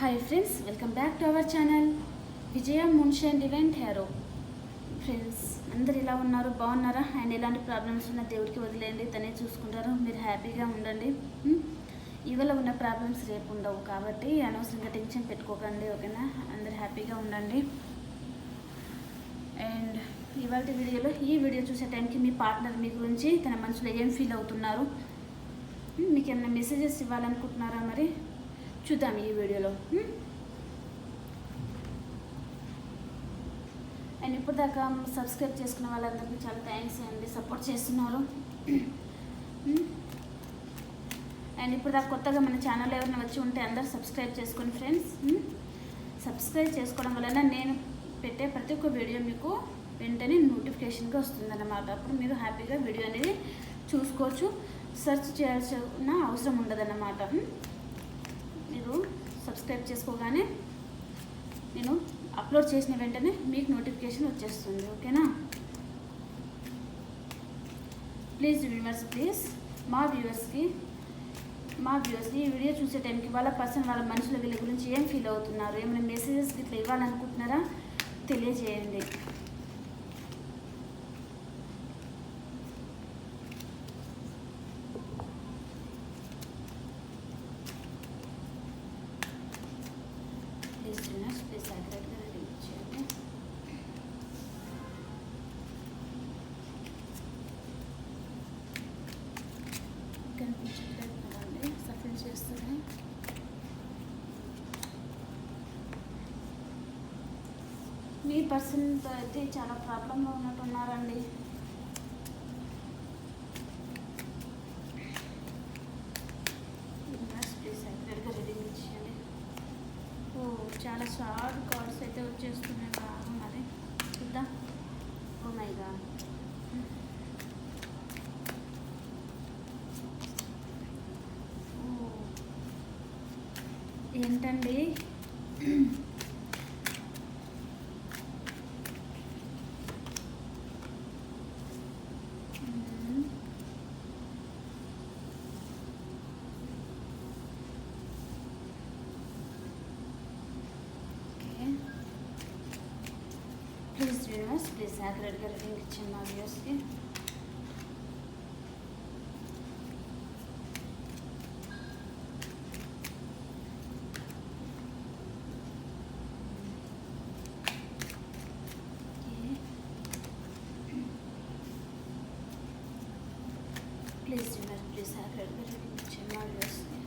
Hi friends welcome back to our channel Vijaya మున్షన్ divine hero friends అందరు ఇలా ఉన్నారు బాగున్నారా? అండ్ ఎలాంటి ప్రాబ్లమ్స్ ఉన్న దేవుడికి వదిలేయండి తనే చూసుకుంటారు మీరు హ్యాపీగా ఉండండి. Hmm? ఇవాళ ఉన్న ప్రాబ్లమ్స్ రేపు ఉండవు కాబట్టి అనవసరంగా టెన్షన్ పెట్టుకోకండి ఓకేనా? అందరు హ్యాపీగా ఉండండి. అండ్ ఇవాళ వీడియోలో ఈ వీడియో చూసే టైంకి మీ పార్ట్నర్ మీ గురించి తన మనసులో ఏం ఫీల్ అవుతున్నారు? మీకు ఏమైనా మెసేజెస్ ఇవ్వాలనుకుంటున్నారా మరి? చూద్దాం ఈ వీడియోలో. అండ్ ఇప్పటిదాకా సబ్స్క్రైబ్ చేసుకున్న వాళ్ళందరికీ చాలా థ్యాంక్స్ అండి సపోర్ట్ చేస్తున్నారు. అండ్ ఇప్పటిదాకా కొత్తగా మన ఛానల్ ఎవరైనా వచ్చి ఉంటే అందరూ సబ్స్క్రైబ్ చేసుకోండి ఫ్రెండ్స్ సబ్స్క్రైబ్ చేసుకోవడం వలన నేను పెట్టే ప్రతి ఒక్క వీడియో మీకు వెంటనే నోటిఫికేషన్గా వస్తుందన్నమాట. అప్పుడు మీరు హ్యాపీగా వీడియో అనేది చూసుకోవచ్చు. సెర్చ్ చేయాల్సిన అవసరం ఉండదన్నమాట. సబ్స్క్రైబ్ చేసుకోగానే నేను అప్లోడ్ చేసిన వెంటనే మీకు నోటిఫికేషన్ వచ్చేస్తుంది ఓకేనా? ప్లీజ్ వ్యూవర్స్ ప్లీజ్ మా వ్యూవర్స్కి మా వ్యూవర్స్కి ఈ వీడియో చూసే టైంకి వాళ్ళ పర్సన్ వాళ్ళ మనుషుల వీళ్ళ గురించి ఏం ఫీల్ అవుతున్నారు? ఏమైనా మెసేజెస్ ఇట్లా ఇవ్వాలనుకుంటున్నారా? తెలియజేయండి ప్లీజ్ వ్యూవర్స్ ప్లీజ్ యాక్యురేట్గా రెడీ చేయండి కనిపించట్లేదు కదండి సఫిల్ చేస్తుంది మీ పర్సన్తో అయితే చాలా ప్రాబ్లంలో ఉన్నట్టున్నారండి. ఓ చాలా షార్ట్ కార్డ్స్ అయితే వచ్చేస్తున్నాయి బాగా మరి. చూద్దాం. Oh my god oh. ఏంటండి మ్మ్. ఓకే ప్లీజ్ వ్యూవర్స్ ప్లీజ్ యాక్యురేట్గా రీడింగ్ ఇచ్చింది మా వ్యూవర్స్కి ప్లీజ్ వ్యూవర్ ప్లీజ్ యాక్యురేట్గా రీడింగ్ ఇచ్చింది మా వ్యూవర్స్కి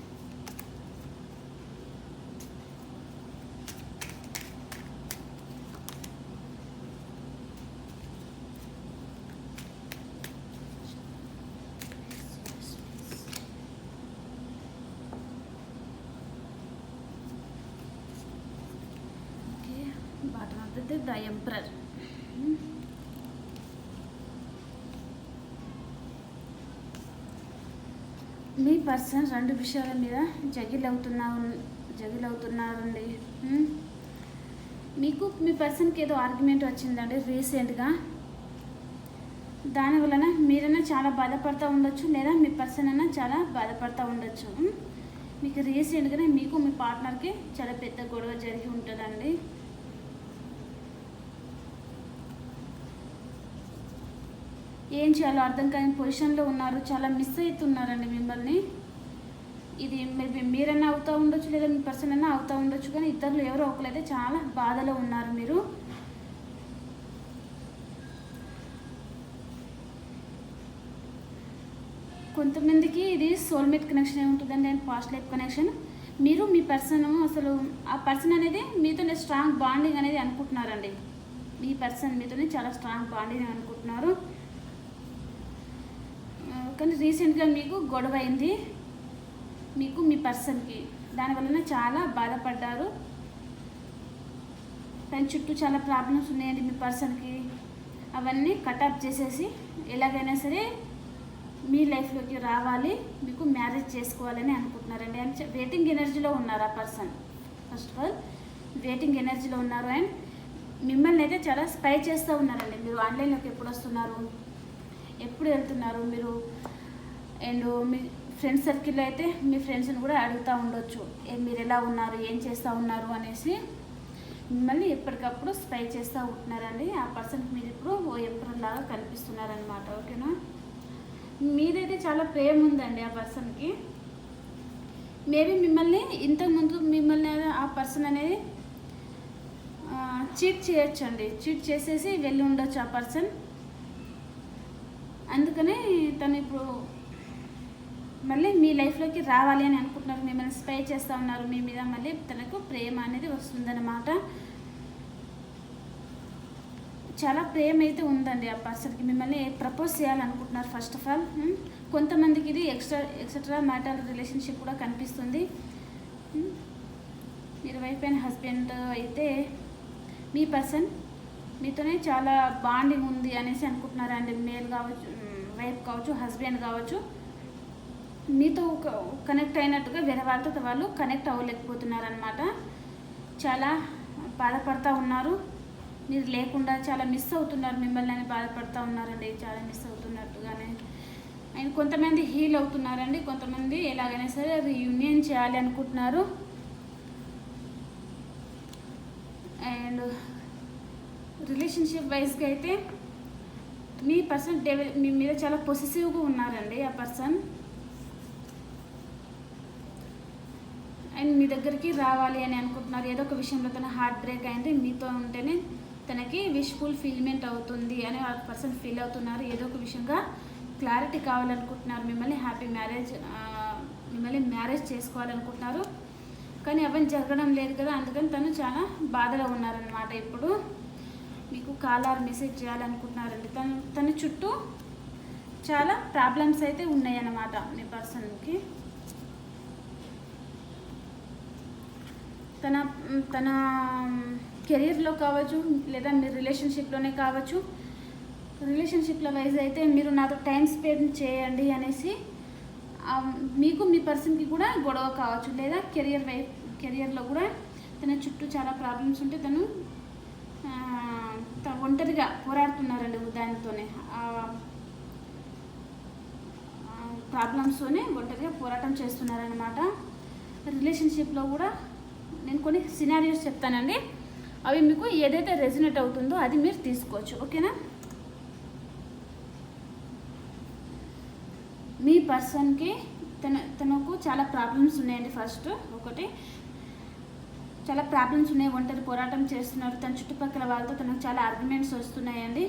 ఓకే అయితే ద ఎంప్రర్ మీ పర్సన్ రెండు విషయాల మీద జగిల్ అవుతున్నా జగిల్ అవుతున్నారండి మీకు మీ పర్సన్కి ఏదో ఆర్గ్యుమెంట్ వచ్చిందండి రీసెంట్గా. దాని వలన మీరైనా చాలా బాధపడుతూ ఉండొచ్చు లేదా మీ పర్సన్ అయినా చాలా బాధపడుతూ ఉండొచ్చు. మీకు రీసెంట్గానే మీకు మీ పార్ట్నర్కి చాలా పెద్ద గొడవ జరిగి ఉంటుందండి. ఏం చేయాలో అర్థం కాని పొజిషన్లో ఉన్నారు చాలా మిస్ అవుతున్నారండి మిమ్మల్ని. ఇది మేబీ మీరైనా అవుతూ ఉండొచ్చు లేదా మీ పర్సన్ అయినా అవుతూ ఉండొచ్చు కానీ ఇద్దరు ఎవరో ఒకరైతే చాలా బాధలో ఉన్నారు మీరు. కొంతమందికి ఇది సోల్మేట్ కనెక్షన్ ఉంటుందండి అండ్ పాస్ట్ లైఫ్ కనెక్షన్ మీరు మీ పర్సన్ అసలు ఆ పర్సన్ అనేది మీతోనే స్ట్రాంగ్ బాండింగ్ అనేది అనుకుంటున్నారండి. మీ పర్సన్ మీతోనే చాలా స్ట్రాంగ్ బాండింగ్ అనుకుంటున్నారు. కానీ రీసెంట్గా మీకు గొడవ అయింది మీకు మీ పర్సన్కి. దానివలన చాలా బాధపడ్డారు. దాని చుట్టూ చాలా ప్రాబ్లమ్స్ ఉన్నాయండి మీ పర్సన్కి. అవన్నీ కటప్ చేసేసి ఎలాగైనా సరే మీ లైఫ్లోకి రావాలి మీకు మ్యారేజ్ చేసుకోవాలని అనుకుంటున్నారండి. అండ్ వెయిటింగ్ ఎనర్జీలో ఉన్నారు ఆ person. First of all waiting ఎనర్జీలో ఉన్నారు. అండ్ మిమ్మల్ని అయితే చాలా స్పై చేస్తూ ఉన్నారండి. మీరు ఆన్లైన్లోకి ఎప్పుడు వస్తున్నారు? ఎప్పుడు వెళ్తున్నారు? మీరు అండ్ మీ ఫ్రెండ్స్ సర్కిల్లో అయితే మీ ఫ్రెండ్స్ని కూడా అడుగుతూ ఉండొచ్చు. మీరు ఎలా ఉన్నారు? ఏం చేస్తూ ఉన్నారు? అనేసి మిమ్మల్ని ఎప్పటికప్పుడు స్పై చేస్తూ ఉంటున్నారండి. ఆ పర్సన్కి మీరు ఇప్పుడు ఓ ఎంపరర్ లాగా కనిపిస్తున్నారనమాట ఓకేనా? మీదైతే చాలా ప్రేమ ఉందండి ఆ పర్సన్కి. మేబీ మిమ్మల్ని ఇంతకుముందు మిమ్మల్ని ఆ పర్సన్ అనేది చీట్ చేయొచ్చు అండి చీట్ చేసేసి వెళ్ళి ఉండొచ్చు ఆ పర్సన్. అందుకనే తను ఇప్పుడు మళ్ళీ మీ లైఫ్లోకి రావాలి అని అనుకుంటున్నారు. మిమ్మల్ని స్పై చేస్తూ ఉన్నారు. మీ మీద మళ్ళీ తనకు ప్రేమ అనేది వస్తుందన్నమాట. చాలా ప్రేమ అయితే ఉందండి ఆ పర్సన్కి. మిమ్మల్ని ప్రపోజ్ చేయాలనుకుంటున్నారు ఫస్ట్ ఆఫ్ ఆల్ కొంతమందికి ఇది ఎక్స్ట్రా ఎక్సెట్రా మ్యాటర్ రిలేషన్షిప్ కూడా కనిపిస్తుంది. మీరు వైఫ్ అండ్ హస్బెండ్ అయితే మీ పర్సన్ మీతోనే చాలా బాండింగ్ ఉంది అనేసి అనుకుంటున్నారండి. మేల్ కావచ్చు వైఫ్ కావచ్చు హస్బెండ్ కావచ్చు. మీతో కనెక్ట్ అయినట్టుగా వేరే వాళ్ళతో వాళ్ళు కనెక్ట్ అవ్వలేకపోతున్నారనమాట చాలా బాధపడతా ఉన్నారు. మీరు లేకుండా చాలా మిస్ అవుతున్నారు. మిమ్మల్ని అని బాధపడతా ఉన్నారండి. చాలా మిస్ అవుతున్నట్టుగానే. అండ్ కొంతమంది హీల్ అవుతున్నారండి. కొంతమంది ఎలాగైనా సరే రీయూనియన్ చేయాలి అనుకుంటున్నారు. అండ్ రిలేషన్షిప్ వైజ్గా అయితే మీ పర్సన్ డెవలప్ మీ మీద చాలా పొసెసివ్గా ఉన్నారండి ఆ పర్సన్ అండ్ మీ దగ్గరికి రావాలి అని అనుకుంటున్నారు. ఏదో ఒక విషయంలో తన హార్ట్ బ్రేక్ అయింది మీతో ఉంటేనే తనకి విష్ఫుల్ ఫీల్మెంట్ అవుతుంది అని ఆ పర్సన్ ఫీల్ అవుతున్నారు. ఏదో ఒక విషయంగా క్లారిటీ కావాలనుకుంటున్నారు. మిమ్మల్ని హ్యాపీ మ్యారేజ్ మిమ్మల్ని మ్యారేజ్ చేసుకోవాలనుకుంటున్నారు. కానీ అవన్నీ జరగడం లేదు కదా అందుకని తను చాలా బాధలో ఉన్నారనమాట ఇప్పుడు. మీకు కాలార్ మెసేజ్ చేయాలనుకుంటున్నారండి. తను తన చుట్టూ చాలా ప్రాబ్లమ్స్ అయితే ఉన్నాయన్నమాట మీ పర్సన్కి తన తన కెరీర్లో కావచ్చు లేదా మీ రిలేషన్షిప్లోనే కావచ్చు రిలేషన్షిప్ల వైజ్ అయితే మీరు నాతో టైం స్పెండ్ చేయండి అనేసి మీకు మీ పర్సన్కి కూడా గొడవ కావచ్చు లేదా కెరియర్ వై కెరియర్లో కూడా తన చుట్టూ చాలా ప్రాబ్లమ్స్ ఉంటే తను త- ఒంటరిగా పోరాడుతున్నారండి దానితోనే. ప్రాబ్లమ్స్తోనే ఒంటరిగా పోరాటం చేస్తున్నారనమాట రిలేషన్షిప్లో కూడా నేను కొన్ని సినారియోస్ చెప్తానండి. అవి మీకు ఏదైతే రెజినేట్ అవుతుందో అది మీరు తీసుకోవచ్చు. ఓకేనా? మీ పర్సన్కి తన తనకు చాలా ప్రాబ్లమ్స్ ఉన్నాయండి ఫస్ట్ ఒకటి చాలా ప్రాబ్లమ్స్ ఉన్నాయి. ఒంటరి పోరాటం చేస్తున్నారు. తన చుట్టుపక్కల వాళ్ళతో తనకు చాలా ఆర్గ్యుమెంట్స్ వస్తున్నాయండి.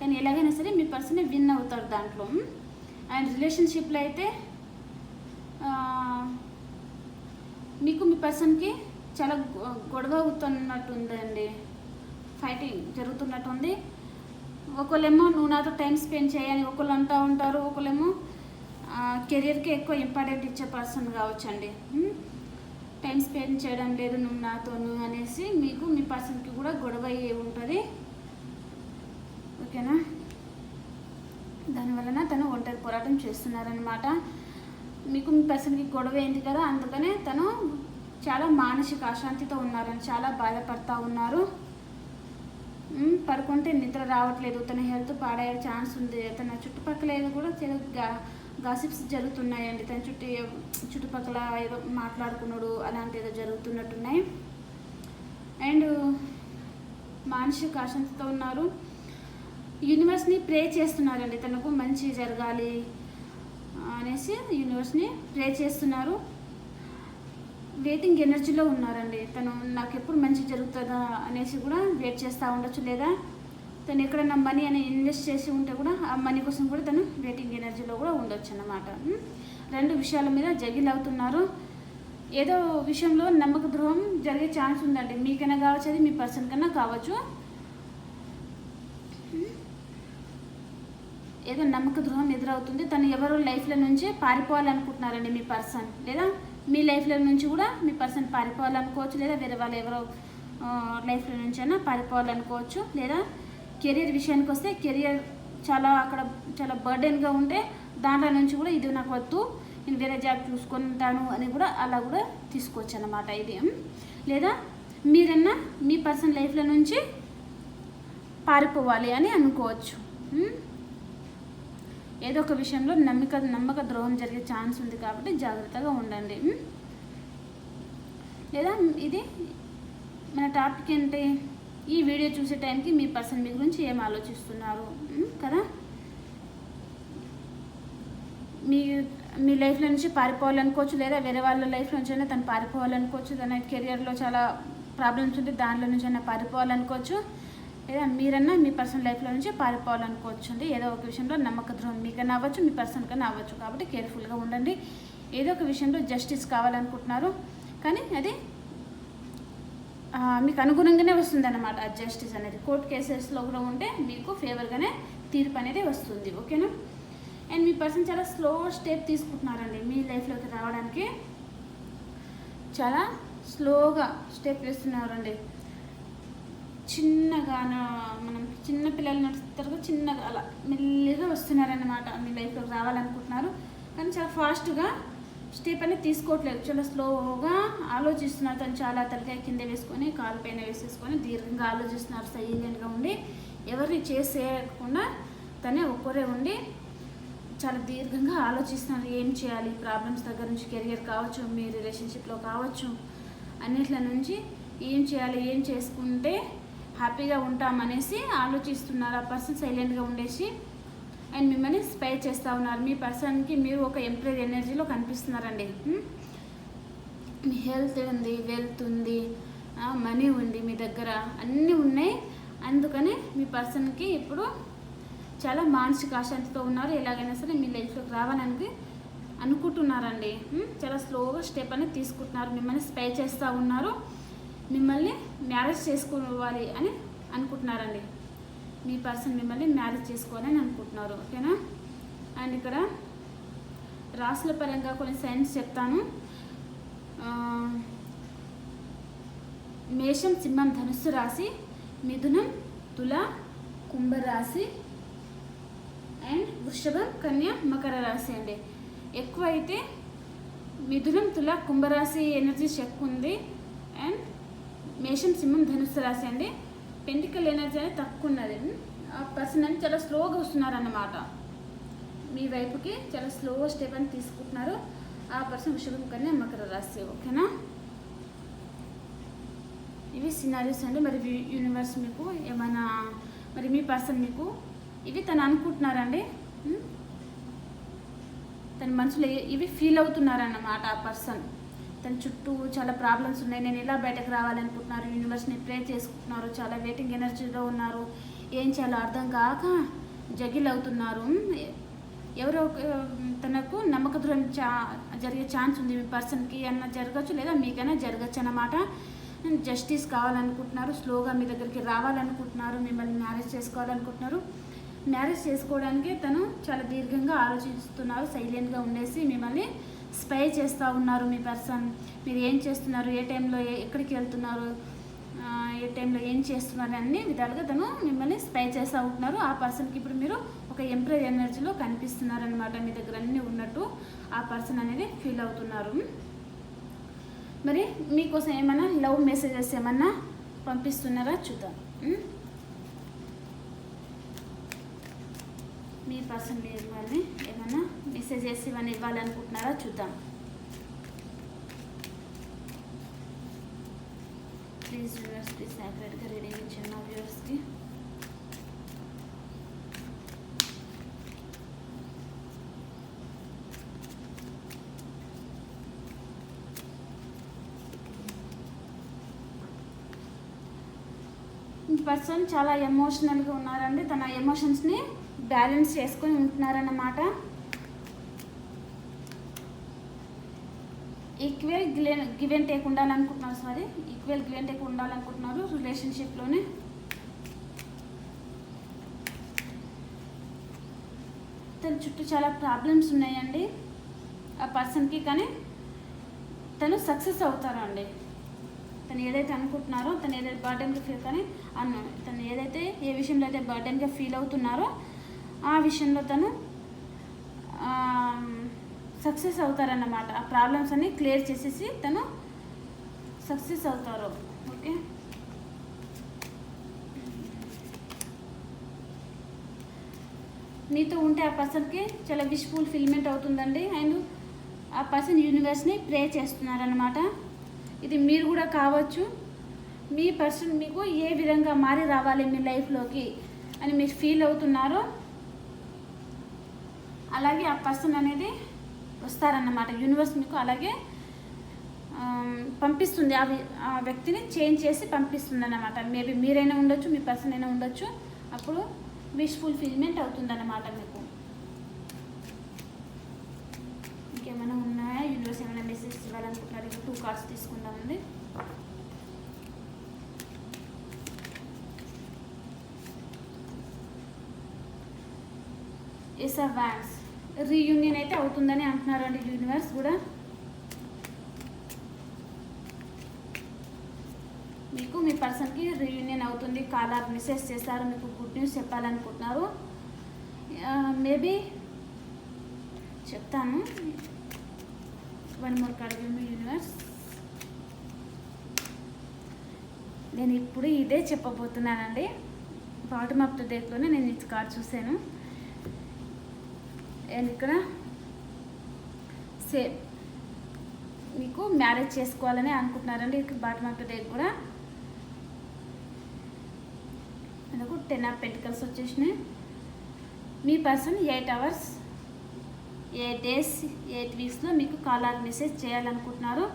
కానీ ఎలాగైనా సరే మీ పర్సన్ విన్ అవుతారు దాంట్లో. Hmm? అండ్ రిలేషన్షిప్లో అయితే మీకు మీ పర్సన్కి చాలా గొడవ అవుతున్నట్టు ఉందండి ఫైటింగ్ జరుగుతున్నట్టుంది. ఒకళ్ళేమో నువ్వు నాతో టైం స్పెండ్ చేయని ఒకళ్ళు అంటూ ఉంటారు. ఒకళ్ళేమో కెరియర్కి ఎక్కువ ఇంపార్టెంట్ ఇచ్చే పర్సన్ కావచ్చండి. టైం స్పెండ్ చేయడం లేదు నువ్వు నాతోను అనేసి మీకు మీ పర్సన్కి కూడా గొడవ అయ్యి ఉంటుంది. ఓకేనా? దానివలన తను ఒంటరి పోరాటం చేస్తున్నారనమాట మీకు మీ పర్సన్కి గొడవ అయింది కదా అందుకనే తను చాలా మానసిక అశాంతితో ఉన్నారని చాలా బాధపడతా ఉన్నారు. పడుకుంటే నిద్ర రావట్లేదు. తన హెల్త్ పాడయ్యే ఛాన్స్ ఉంది. తన చుట్టుపక్కల ఏదో కూడా చాలా గాసిప్స్ జరుగుతున్నాయండి. తన చుట్టూ చుట్టుపక్కల ఏదో మాట్లాడుకున్నాడు. అలాంటి ఏదో జరుగుతున్నట్టున్నాయి. అండ్ మానసిక అశాంతితో ఉన్నారు. యూనివర్స్ని ప్రే చేస్తున్నారండి. తనకు మంచి జరగాలి అనేసి యూనివర్స్ని ప్రే చేస్తున్నారు. వెయిటింగ్ ఎనర్జీలో ఉన్నారండి. తను నాకు ఎప్పుడు మంచి జరుగుతుందా అనేసి కూడా వెయిట్ చేస్తూ ఉండొచ్చు లేదా? తను ఎక్కడైనా మనీ అని ఇన్వెస్ట్ చేసి ఉంటే కూడా ఆ మనీ కోసం కూడా తను వెయిటింగ్ ఎనర్జీలో కూడా ఉండొచ్చు అన్నమాట. రెండు విషయాల మీద జగిల్ అవుతున్నారు. ఏదో విషయంలో నమ్మక ద్రోహం జరిగే ఛాన్స్ ఉందండి. మీకైనా కావచ్చు అది మీ పర్సన్ కన్నా కావచ్చు. ఏదో నమ్మక ద్రోహం ఎదురవుతుంది. తను ఎవరో లైఫ్లో నుంచి పారిపోవాలనుకుంటున్నారండి మీ పర్సన్ లేదా? మీ లైఫ్లో నుంచి కూడా మీ పర్సన్ పారిపోవాలనుకోవచ్చు లేదా వేరే వాళ్ళు ఎవరో లైఫ్లో నుంచి అయినా పారిపోవాలనుకోవచ్చు లేదా కెరీర్ విషయానికి వస్తే కెరియర్ చాలా అక్కడ చాలా బర్డెన్గా ఉంటే దాంట్లో నుంచి కూడా ఇది నాకు వద్దు నేను వేరే జాబ్ చూసుకుంటాను అని కూడా అలా కూడా తీసుకోవచ్చు అన్నమాట ఇది. లేదా మీరన్నా మీ పర్సన్ లైఫ్లో నుంచి పారిపోవాలి అని అనుకోవచ్చు. ఏదో ఒక విషయంలో నమ్మక నమ్మక ద్రోహం జరిగే ఛాన్స్ ఉంది కాబట్టి జాగ్రత్తగా ఉండండి. లేదా ఇది మన టాపిక్ ఏంటి? ఈ వీడియో చూసే టైంకి మీ పర్సన్ మీ గురించి ఏం ఆలోచిస్తున్నారు? కదా? మీ మీ లైఫ్లో నుంచి పారిపోవాలనుకోవచ్చు లేదా వేరే వాళ్ళ లైఫ్ నుంచి అయినా తను పారిపోవాలనుకోవచ్చు తన కెరియర్లో చాలా ప్రాబ్లమ్స్ ఉంటే దానిలో నుంచి అయినా పారిపోవాలనుకోవచ్చు. లేదా మీరన్నా మీ పర్సనల్ లైఫ్లో నుంచి పారిపోవాలనుకోవచ్చండి. ఏదో ఒక విషయంలో నమ్మక ద్రోహం మీకన్నా అవ్వచ్చు మీ పర్సన్ కన్నా అవ్వచ్చు. కాబట్టి కేర్ఫుల్గా ఉండండి. ఏదో ఒక విషయంలో జస్టిస్ కావాలనుకుంటున్నారు. కానీ అది మీకు అనుగుణంగానే వస్తుంది అనమాట ఆ జస్టిస్ అనేది కోర్ట్ కేసెస్లో కూడా ఉంటే మీకు ఫేవర్గానే తీర్పు అనేది వస్తుంది. ఓకేనా అండ్ మీ పర్సన్ చాలా స్లో స్టెప్ తీసుకుంటున్నారండి. మీ లైఫ్లోకి రావడానికి చాలా స్లోగా స్టెప్ వేస్తున్నారండి. చిన్నగా మనం చిన్న పిల్లలు నడుస్తారు కదా, చిన్నగా అలా మెల్లిగా వస్తున్నారన్నమాట. మీ లైఫ్లోకి రావాలనుకుంటున్నారు. కానీ చాలా ఫాస్ట్గా స్టెప్ అనేది తీసుకోవట్లేదు. చాలా స్లోగా ఆలోచిస్తున్నారు తను చాలా తలకాయ కింద వేసుకొని కాలు పైన వేసేసుకొని దీర్ఘంగా ఆలోచిస్తున్నారు సైలెంట్గా ఉండి ఎవరిని చేసేయకుండా తనే ఒక్కరే ఉండి చాలా దీర్ఘంగా ఆలోచిస్తున్నారు. ఏం చేయాలి? ప్రాబ్లమ్స్ దగ్గర నుంచి కెరియర్ కావచ్చు మీ రిలేషన్షిప్లో కావచ్చు అన్నిట్ల నుంచి ఏం చేయాలి? ఏం చేసుకుంటే హ్యాపీగా ఉంటామనేసి ఆలోచిస్తున్నారు. ఆ పర్సన్ సైలెంట్గా ఉండేసి అండ్ మిమ్మల్ని స్పై చేస్తూ ఉన్నారు. మీ పర్సన్కి మీరు ఒక ఎంప్లాయ్ ఎనర్జీలో కనిపిస్తున్నారండి. మీ హెల్త్ ఉంది వెల్త్ ఉంది మనీ ఉంది మీ దగ్గర. అన్నీ ఉన్నాయి. అందుకని మీ పర్సన్కి ఇప్పుడు చాలా మానసిక అశాంతితో ఉన్నారు. ఎలాగైనా సరే మీ లైఫ్లోకి రావాలని అనుకుంటున్నారండి. చాలా స్లోగా స్టెప్ అనేది తీసుకుంటున్నారు. మిమ్మల్ని స్పై చేస్తూ ఉన్నారు. మిమ్మల్ని మ్యారేజ్ చేసుకోవాలి అని అనుకుంటున్నారండి. మీ పర్సన్ మిమ్మల్ని మ్యారేజ్ చేసుకోవాలని అనుకుంటున్నారు ఓకేనా? అండ్ ఇక్కడ రాసుల పరంగా కొన్ని సైన్స్ చెప్తాను. మేషం సింహం ధనుస్సు రాశి మిథునం తుల కుంభరాశి అండ్ వృషభం కన్య మకర రాశి అండి. ఎక్కువ అయితే మిథునం తుల కుంభరాశి ఎనర్జీస్ ఎక్కువ ఉంది. అండ్ మేషం సింహం ధనుస్సు రాశి అండి. పెంటికల్ ఎనర్జీ అనేది తక్కువ ఉన్నది ఆ పర్సన్ అని చాలా స్లోగా వస్తున్నారు అన్నమాట మీ వైపుకి చాలా స్లో స్టెప్ అని తీసుకుంటున్నారు. ఆ పర్సన్ వృషభం కన్నా మకర రాశి. ఓకేనా? ఇవి సినారీస్ అండి. మరి యూనివర్స్ మీకు ఏమైనా మరి మీ పర్సన్ మీకు ఇవి తను అనుకుంటున్నారండి. తన మనసులో ఇవి ఫీల్ అవుతున్నారన్నమాట ఆ పర్సన్. తన చుట్టూ చాలా ప్రాబ్లమ్స్ ఉన్నాయి. నేను ఎలా బయటకు రావాలనుకుంటున్నారు? యూనివర్స్ని ప్రే చేసుకుంటున్నారు. చాలా వెయిటింగ్ ఎనర్జీలో ఉన్నారు. ఏం చేయాలో అర్థం కాక జగిల్ అవుతున్నారు. ఎవరో ఒక- తనకు నమ్మక చా జరిగే ఛాన్స్ ఉంది మీ పర్సన్కి అన్న జరగచ్చు లేదా? మీకైనా జరగచ్చు అన్నమాట. జస్టిస్ కావాలనుకుంటున్నారు. స్లోగా మీ దగ్గరికి రావాలనుకుంటున్నారు. మిమ్మల్ని మ్యారేజ్ చేసుకోవాలనుకుంటున్నారు. మ్యారేజ్ చేసుకోవడానికి తను చాలా దీర్ఘంగా ఆలోచిస్తున్నారు. సైలెంట్గా ఉండేసి మిమ్మల్ని స్పై చేస్తూ ఉన్నారు మీ పర్సన్. మీరు ఏం చేస్తున్నారు? ఏ టైంలో ఎక్కడికి వెళ్తున్నారు? ఏ టైంలో ఏం చేస్తున్నారు? అన్ని విధాలుగా తను మిమ్మల్ని స్పై చేస్తూ ఉంటున్నారు. ఆ పర్సన్కి ఇప్పుడు మీరు ఒక ఎంప్లాయ్ ఎనర్జీలో కనిపిస్తున్నారనమాట మీ దగ్గర అన్నీ ఉన్నట్టు ఆ పర్సన్ అనేది ఫీల్ అవుతున్నారు. మరి మీకోసం ఏమైనా లవ్ మెసేజెస్ ఏమన్నా పంపిస్తున్నారా? చూద్దాం. మీ పర్సన్ మీరు ఏమైనా ఏమైనా ఇవన్నీ ఇవ్వాలనుకుంటున్నారా చూద్దాం ప్లీజ్ వ్యూవర్స్ ప్లీజ్ సపరేట్గా రీడింగ్ ఇచ్చాను వ్యూవర్స్కి పర్సన్ చాలా ఎమోషనల్గా ఉన్నారండి. తన ఎమోషన్స్ని బ్యాలెన్స్ చేసుకొని ఉంటున్నారన్నమాట. Equal give and take ఉండాలనుకుంటున్నారు sorry equal give and take ఉండాలనుకుంటున్నారు రిలేషన్షిప్లోనే తన చుట్టూ చాలా ప్రాబ్లమ్స్ ఉన్నాయండి. ఆ పర్సన్కి కానీ తను సక్సెస్ అవుతారండి. తను ఏదైతే అనుకుంటున్నారో తను ఏదైతే బర్డెన్గా ఫీల్ కానీ అన్న తను ఏదైతే ఏ విషయంలో అయితే బర్డెన్గా ఫీల్ అవుతున్నారో ఆ విషయంలో తను సక్సెస్ అవుతారన్నమాట. ఆ ప్రాబ్లమ్స్ అన్ని క్లియర్ చేసేసి తను సక్సెస్ అవుతారు. ఓకే? మీతో ఉంటే ఆ పర్సన్కి చాలా విష్ ఫుల్ఫిల్మెంట్ అవుతుందండి. అండ్ ఆ పర్సన్ యూనివర్స్ని ప్రే చేస్తున్నారనమాట ఇది మీరు కూడా కావచ్చు. మీ పర్సన్ మీకు ఏ విధంగా మారి రావాలి మీ లైఫ్లోకి అని మీరు ఫీల్ అవుతున్నారో అలాగే ఆ పర్సన్ అనేది వస్తారన్నమాట. యూనివర్స్ మీకు అలాగే పంపిస్తుంది. ఆ ఆ వ్యక్తిని చేంజ్ చేసి పంపిస్తుంది అన్నమాట మేబీ మీరైనా ఉండొచ్చు మీ పర్సన్ అయినా ఉండొచ్చు. అప్పుడు విష్ ఫుల్ఫిల్మెంట్ అవుతుందన్నమాట మీకు. ఇంకేమైనా ఉన్నాయా? యూనివర్స్ ఏమైనా మెసేజ్ ఇవ్వాలనుకుంటున్నారు? ఇక్కడ టూ కార్డ్స్ తీసుకుందామండి ఎస్ ఆర్ వ్యాన్స్ రీయూనియన్ అయితే అవుతుందని అంటున్నారు అండి యూనివర్స్ కూడా. మీకు మీ పర్సన్కి రీయూనియన్ అవుతుంది కాలర్ మెసేజ్ చేస్తారు మీకు గుడ్ న్యూస్ చెప్పాలనుకుంటున్నారు. మేబీ చెప్తాను. One more card universe. నేను ఇప్పుడు ఇదే చెప్పబోతున్నానండి. బాటమ్ ఆఫ్ ద డేట్లోనే నేను ఇది కార్డ్ చూశాను. అండ్ ఇక్కడ సేమ్ మీకు మ్యారేజ్ చేసుకోవాలని అనుకుంటున్నారండి. ఇక్కడ బాటమ్ ఆఫ్ ద కూడా. మనకు టెన్ ఆఫ్ పెంటికల్స్ వచ్చేసినాయి. మీ person eight hours eight days eight వీక్స్లో మీకు కాల్ ఆర్ మెసేజ్ చేయాలనుకుంటున్నారు.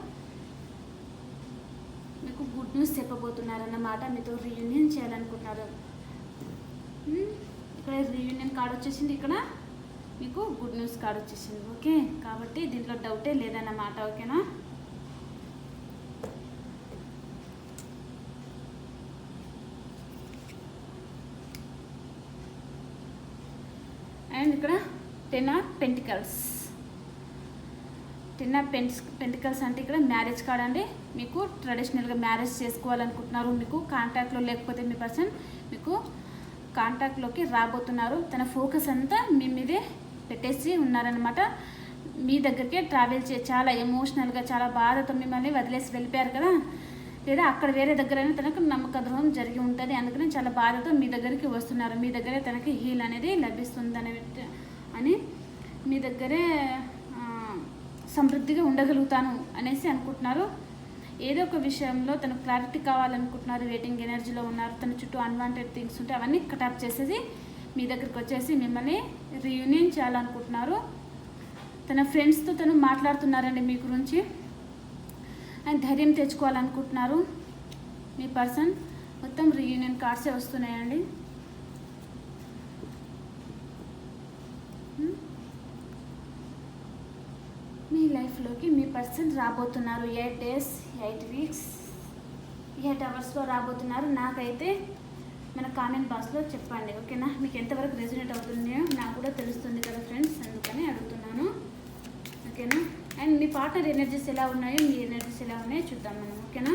మీకు గుడ్ న్యూస్ చెప్పబోతున్నారన్నమాట. మీతో రీయూనియన్ చేయాలనుకుంటున్నారు. ఇక్కడ రీయూనియన్ కార్డ్ వచ్చేసింది ఇక్కడ. మీకు గుడ్ న్యూస్ కార్డ్ వచ్చేసింది ఓకే కాబట్టి దీంట్లో డౌటే లేదన్నమాట ఓకేనా అండ్ ఇక్కడ ten of pentacles ten of pents pentacles అంటే ఇక్కడ మ్యారేజ్ కార్డ్ అండి. మీకు ట్రెడిషనల్గా మ్యారేజ్ చేసుకోవాలనుకుంటున్నారు మీకు కాంటాక్ట్లో లేకపోతే మీ పర్సన్ మీకు కాంటాక్ట్లోకి రాబోతున్నారు. తన ఫోకస్ అంతా మీ మీదే పెట్టేసి ఉన్నారనమాట మీ దగ్గరికే ట్రావెల్ చే చాలా ఎమోషనల్గా చాలా బాధతో మిమ్మల్ని వదిలేసి వెళ్ళిపోయారు కదా. లేదా అక్కడ వేరే దగ్గరైనా తనకు నమ్మక ద్రోహం జరిగి ఉంటుంది అందుకని చాలా బాధతో మీ దగ్గరికి వస్తున్నారు. మీ దగ్గరే తనకి హీల్ అనేది లభిస్తుంది అని మీ దగ్గరే సమృద్ధిగా ఉండగలుగుతాను అనేసి అనుకుంటున్నారు. ఏదో ఒక విషయంలో తను క్లారిటీ కావాలనుకుంటున్నారు. వెయిటింగ్ ఎనర్జీలో ఉన్నారు. తన చుట్టూ అన్వాంటెడ్ థింగ్స్ ఉంటే అవన్నీ కటాప్ చేసేసి మీ దగ్గరికి వచ్చేసి మిమ్మల్ని రీయూనియన్ చేయాలనుకుంటున్నారు. తన ఫ్రెండ్స్తో తను మాట్లాడుతున్నారండి మీ గురించి. అండ్ ధైర్యం తెచ్చుకోవాలనుకుంటున్నారు. మీ పర్సన్ మొత్తం రీయూనియన్ కార్డ్సే వస్తున్నాయండి. మీ లైఫ్లోకి మీ పర్సన్ రాబోతున్నారు. Eight days eight weeks eight అవర్స్లో రాబోతున్నారు. నాకైతే మన కామెంట్ బాక్స్లో చెప్పండి ఓకేనా? మీకు ఎంతవరకు రెజినేట్ అవుతుందో నాకు కూడా తెలుస్తుంది కదా ఫ్రెండ్స్ అందుకని అడుగుతున్నాను. ఓకేనా? అండ్ మీ పార్ట్నర్ ఎనర్జీస్ ఎలా ఉన్నాయో మీ ఎనర్జీస్ ఎలా ఉన్నాయో చూద్దాం మనం ఓకేనా?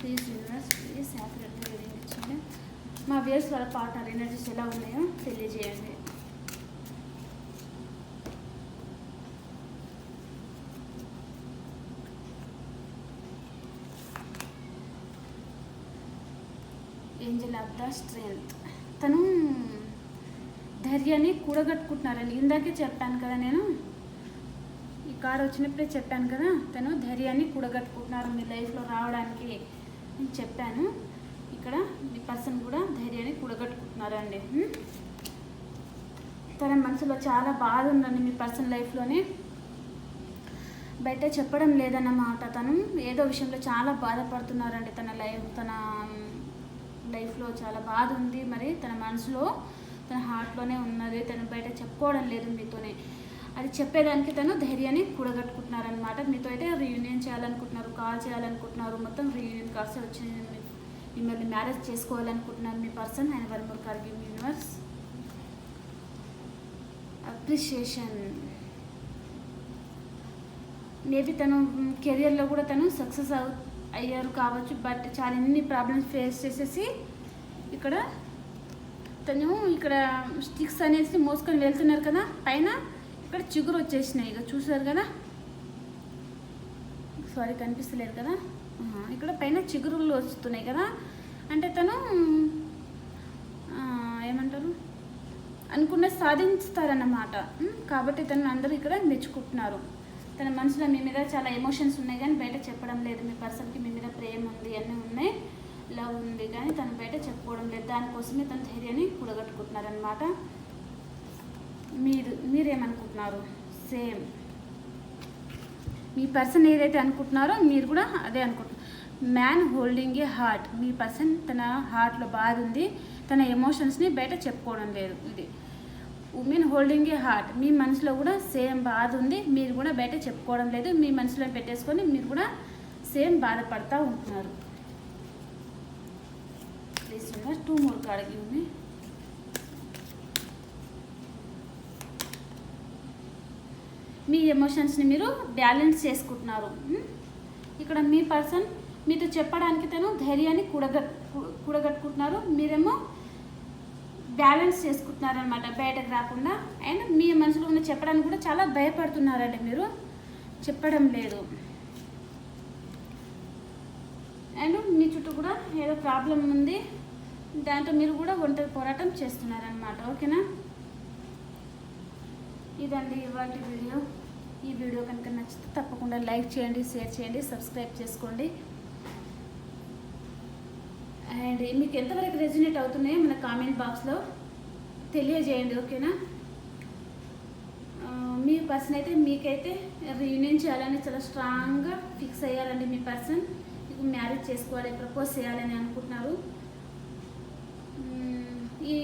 Please universe please happy reading ఇచ్చండి మా వ్యూస్ వాళ్ళ పార్ట్నర్ ఎనర్జీస్ ఎలా ఉన్నాయో తెలియజేయండి. Angel of the strength. తను ధైర్యాన్ని కూడగట్టుకుంటున్నారండి ఇందాకే చెప్పాను కదా నేను. ఈ కార్ వచ్చినప్పుడే చెప్పాను కదా తను ధైర్యాన్ని కూడగట్టుకుంటున్నారు మీ లైఫ్లో రావడానికి నేను చెప్పాను. ఇక్కడ మీ పర్సన్ కూడా ధైర్యాన్ని కూడగట్టుకుంటున్నారండి. తన మనసులో చాలా బాధ ఉందండి మీ పర్సన్ లైఫ్లోనే. బయట చెప్పడం లేదన్నమాట తను ఏదో విషయంలో చాలా బాధపడుతున్నారండి తన లైఫ్ తన లైఫ్లో చాలా బాధ ఉంది. మరి తన మనసులో తన హార్ట్లోనే ఉన్నది. తను బయట చెప్పుకోవడం లేదు మీతోనే. అది చెప్పేదానికి తను ధైర్యాన్ని కూడగట్టుకుంటున్నారనమాట మీతో అయితే రీయూనియన్ చేయాలనుకుంటున్నారు కాల్ చేయాలనుకుంటున్నారు. మొత్తం రీయూనియన్ కాల్స్ వచ్చి మిమ్మల్ని మ్యారేజ్ చేసుకోవాలనుకుంటున్నారు. మీ పర్సన్ ఆయన one more universe appreciation maybe తను కెరియర్లో కూడా తను సక్సెస్ అవు అయ్యారు కావచ్చు. బట్ చాలా ఇన్ని ప్రాబ్లమ్స్ ఫేస్ చేసేసి ఇక్కడ తను ఇక్కడ స్టిక్స్ అనేసి మోసుకొని వెళ్తున్నారు కదా పైన ఇక్కడ చిగురు వచ్చేసినాయి. ఇక చూసారు కదా? సారీ కనిపిస్తలేదు కదా? ఇక్కడ పైన చిగురులు వస్తున్నాయి కదా? అంటే తను ఏమంటారు? అనుకున్న సాధిస్తారన్నమాట కాబట్టి తను అందరూ ఇక్కడ మెచ్చుకుంటున్నారు. తన మనసులో మీ మీద చాలా ఎమోషన్స్ ఉన్నాయి కానీ బయట చెప్పడం లేదు. మీ పర్సన్కి మీ మీద ప్రేమ ఉంది అన్నీ ఉన్నాయి. లవ్ ఉంది కానీ తను బయట చెప్పుకోవడం లేదు. దానికోసమే తన ధైర్యాన్ని కూడగట్టుకుంటున్నారనమాట మీరు మీరేమనుకుంటున్నారు? సేమ్. మీ పర్సన్ ఏదైతే అనుకుంటున్నారో మీరు కూడా అదే అనుకుంటున్నారు. Man holding a heart. Me person తన హార్ట్లో బాధ ఉంది. తన ఎమోషన్స్ని బయట చెప్పుకోవడం లేదు. ఇది ఉమెన్ హోల్డింగ్ ఏ హార్ట్. మీ మనసులో కూడా సేమ్ బాధ ఉంది. మీరు కూడా బయట చెప్పుకోవడం లేదు. మీ మనసులో పెట్టేసుకొని మీరు కూడా సేమ్ బాధపడతా ఉంటున్నారు ప్లీజ్ టూ మూడు కాడికి ఉంది మీ ఎమోషన్స్ని మీరు బ్యాలెన్స్ చేసుకుంటున్నారు. ఇక్కడ మీ పర్సన్ మీతో చెప్పడానికి తను ధైర్యాన్ని కూడగట్ కూడగట్టుకుంటున్నారు. మీరేమో బ్యాలెన్స్ చేసుకుంటున్నారు అనమాట బయటకు రాకుండా. అండ్ మీ మనసులో ఉన్న చెప్పడానికి కూడా చాలా భయపడుతున్నారండి మీరు. చెప్పడం లేదు. అండ్ మీ చుట్టూ కూడా ఏదో ప్రాబ్లం ఉంది. దాంట్లో మీరు కూడా ఒంటరి పోరాటం చేస్తున్నారనమాట ఓకేనా? ఇదండి ఇవాటి వీడియో. ఈ వీడియో కనుక నచ్చితే తప్పకుండా లైక్ చేయండి షేర్ చేయండి సబ్స్క్రైబ్ చేసుకోండి. అండ్ మీకు ఎంతవరకు రెజినేట్ అవుతున్నాయో మన కామెంట్ బాక్స్లో తెలియజేయండి ఓకేనా? మీ పర్సన్ అయితే మీకైతే రీయూనియన్ చేయాలని చాలా స్ట్రాంగ్గా ఫిక్స్ అయ్యాలండి మీ పర్సన్. మీకు మ్యారేజ్ చేసుకోవాలి ప్రపోజ్ చేయాలని అనుకుంటున్నారు. ఈ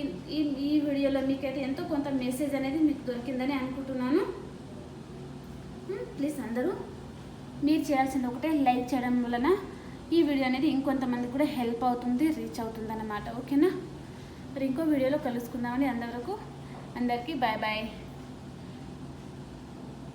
ఈ వీడియోలో మీకైతే ఎంతో కొంత మెసేజ్ అనేది మీకు దొరికిందని అనుకుంటున్నాను. ప్లీజ్ అందరూ మీరు చేయాల్సింది ఒకటే లైక్ చేయడం వలన ఈ వీడియో అనేది ఇంకొంతమంది కూడా హెల్ప్ అవుతుంది రీచ్ అవుతుంది అన్నమాట ఓకేనా? మరి ఇంకో వీడియోలో కలుసుకుందామని అందరకు అందరికీ బాయ్ బాయ్